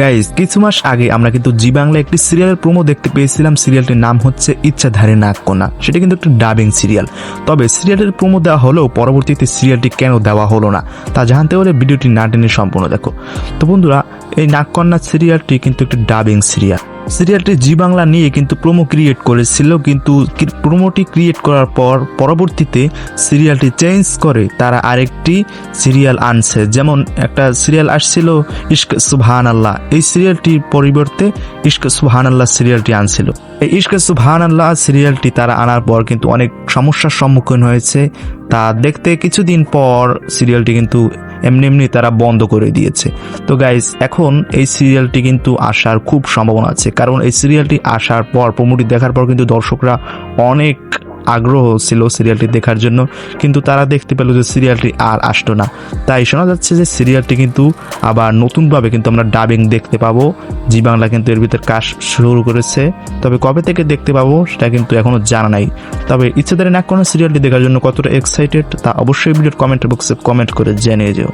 Guys কিছু মাস আগে আমরা কিন্তু জি বাংলা একটি সিরিয়ালের প্রোমো দেখতে পেয়েছিলাম। সিরিয়ালটির নাম হচ্ছে ইচ্ছাধারী নাক কোনা সেটা কিন্তু একটি ডাবিং সিরিয়াল। তবে সিরিয়ালের প্রোমো দেওয়া হলেও পরবর্তীতে সিরিয়ালটি কেন দেওয়া হলো না, তা জানতে হলে ভিডিওটি না টেনে সম্পূর্ণ দেখো। তো বন্ধুরা, এই নাককন্যা সিরিয়ালটি কিন্তু একটি ডাবিং সিরিয়াল। সিরিয়ালটি জি বাংলা নিয়ে কিন্তু প্রোমো ক্রিয়েট করেছিল, কিন্তু প্রোমোটি ক্রিয়েট করার পর পরবর্তীতে সিরিয়ালটি চেঞ্জ করে তারা আরেকটি সিরিয়াল আনছে। যেমন একটা সিরিয়াল আসছিল ইশক সুবহান আল্লাহ এই সিরিয়ালটির পরিবর্তে ইশক সুবহান আল্লাহ সিরিয়ালটি আনছিল। এই ইশক সুবহান আল্লাহ সিরিয়ালটি তারা আনার পর কিন্তু অনেক সমস্যার সম্মুখীন হয়েছে। তা দেখতে কিছুদিন পর সিরিয়ালটি কিন্তু এমনি এমনি তারা বন্ধ করে দিয়েছে। তো গাইজ এখন এই সিরিয়ালটি কিন্তু আসার খুব সম্ভাবনা আছে। কারণ এই সিরিয়ালটি আসার পর প্রমোটি দেখার পর কিন্তু দর্শকরা অনেক আগ্রহ ছিল সিরিয়ালটি দেখার জন্য। কিন্তু তারা দেখতে পেল যে সিরিয়ালটি আর আসতো না। তাই শোনা যাচ্ছে যে সিরিয়ালটি কিন্তু আবার নতুনভাবে কিন্তু আমরা ডাবিং দেখতে পাবো। জি বাংলা কিন্তু এর ভিতর কাজ শুরু করেছে। তবে কবে থেকে দেখতে পাবো, সেটা কিন্তু এখনও জানা নাই। তবে ইচ্ছাধারী না কোনো সিরিয়ালটি দেখার জন্য কতটা এক্সাইটেড তা অবশ্যই ভিডিওর কমেন্ট বক্সে কমেন্ট করে জেনে যেও।